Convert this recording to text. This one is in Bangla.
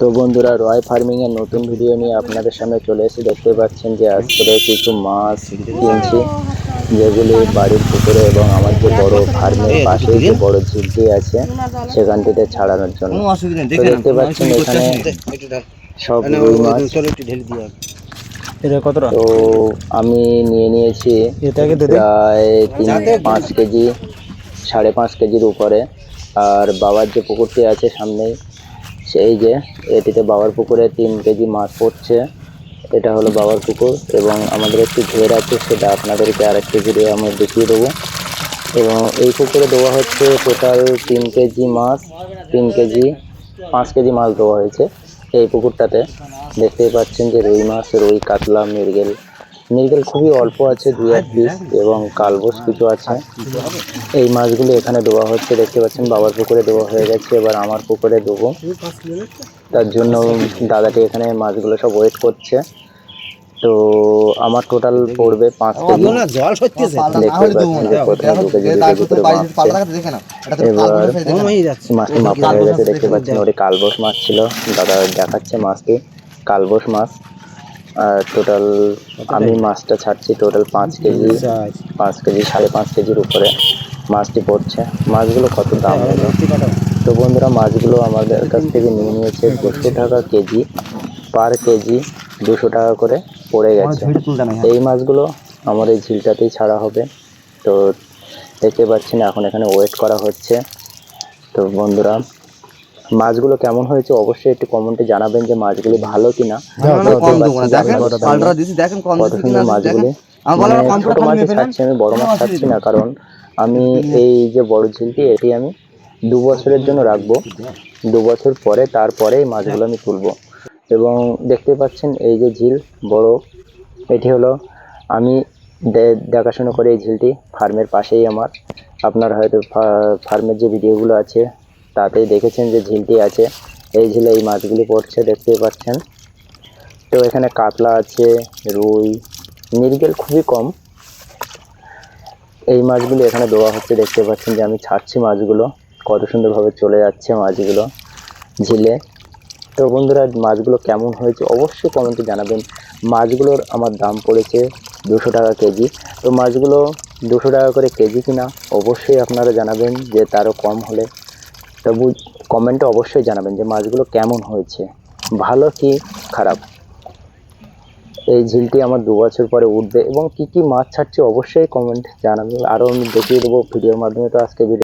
তো বন্ধুরা রয় ফার্মিং এর নতুন ভিডিও নিয়ে আপনাদের সামনে চলে এসে দেখতে পাচ্ছেন যে আজকে কিছু মাছ কিনছি যেগুলি বাড়ির পুকুরে এবং আমার যে বড় ফার্মের পাশে যে বড় ঝিলটি আছে সেখান থেকে ছাড়ানোর জন্য। কোনো অসুবিধা নেই। তো দেখে দেখতে পাচ্ছেন এখানে সব রুই মাছ। তো আমি নিয়ে নিয়েছি। প্রায় তিন পাঁচ কেজি সাড়ে পাঁচ কেজির উপরে। আর বাবার যে পুকুরটি আছে সামনেই সেই যে, এটিতে বাবার পুকুরে তিন কেজি মাছ পড়ছে। এটা হলো বাবার পুকুর এবং আমাদের একটি ঘের আছে, সেটা আপনাদেরকে আরেকটি ভিডিও আমি দেখিয়ে দেবো। এবং এই পুকুরে দেওয়া হচ্ছে টোটাল তিন কেজি মাছ, তিন কেজি, পাঁচ কেজি মাছ দেওয়া হয়েছে এই পুকুরটাতে। দেখতেই পাচ্ছেন যে রুই মাছ, রুই, কাতলা, মৃগেল। মৃগেল খুবই অল্প আছে দু এক পিস এবং কালবোস কিছু আছে। এই মাছগুলো এখানে দেওয়া হচ্ছে দেখতে পাচ্ছেন বাবার পুকুরে দেওয়া হয়ে গেছে এবার আমার পুকুরে দেবো। তার জন্য দাদাটি এখানে মাছগুলো সব ওয়েট করছে। তো আমার টোটাল পড়বে পাঁচ কেজি। জল হয়ে মাছটি মাপা হয়ে গেছে দেখতে পাচ্ছেন ওটি কালবোস মাছ ছিল। দাদা দেখাচ্ছে মাছটি কালবোস মাছ। টোটাল আমি মাছটা ছাড়ছি টোটাল পাঁচ কেজি। পাঁচ কেজি সাড়ে পাঁচ কেজির উপরে মাছটি পড়ছে। মাছগুলো কত দাম হলো তো বন্ধুরা মাছগুলো আমাদের কাছ থেকে নিয়ে নিয়েছে দুশো টাকা কেজি। পার কেজি দুশো টাকা করে পড়ে গেছে। এই মাছগুলো আমার এই ঝিলটাতেই ছাড়া হবে। তো দেখতে পাচ্ছি না এখন এখানে ওয়েট করা হচ্ছে। তো বন্ধুরা মাছগুলো কেমন হয়েছে অবশ্যই একটু কমেন্টে জানাবেন যে মাছগুলি ভালো কিনা। মাছগুলি। বলে মানে ছোট মাছ আমি বড় মাছ খাচ্ছি না কারণ আমি এই যে বড় ঝিলটি এটি আমি দু বছরের জন্য রাখব। দু বছর পরে তারপরে এই মাছগুলো আমি তুলবো। এবং দেখতে পাচ্ছেন এই যে ঝিল বড় এটি হলো আমি দেখাশোনা করে এই ঝিলটি ফার্মের পাশেই আমার। আপনার হয়তো ফার্মের যে ভিডিওগুলো আছে তাতেই দেখেছেন যে ঝিলটি আছে। এই ঝিলে এই মাছগুলি পড়ছে, দেখতেই পাচ্ছেন। তো এখানে কাতলা আছে, রুই মৃগেল খুবই কম। এই মাছগুলো এখানে দেওয়া হচ্ছে, দেখতে পাচ্ছেন যে আমি ছাড়ছি মাছগুলো। কত সুন্দরভাবে চলে যাচ্ছে মাছগুলো ঝিলে। তো বন্ধুরা, মাছগুলো কেমন হয়েছে অবশ্যই কমেন্টে জানাবেন। মাছগুলোর আমার দাম পড়েছে দুশো টাকা কেজি। তো মাছগুলো দুশো টাকা করে কেজি কিনা অবশ্যই আপনারা জানাবেন যে তারও কম হলে। তবু কমেন্টে অবশ্যই জানাবেন যে মাছগুলো কেমন হয়েছে, ভালো কি খারাপ? এই ঝিলটি আমার দু বছর পরে উঠবে এবং কি কি মাছ ছাড়ছে অবশ্যই কমেন্ট জানাবেন। আরও আমি দেখিয়ে দেবো ভিডিওর মাধ্যমে। তো আজকে ভিডিও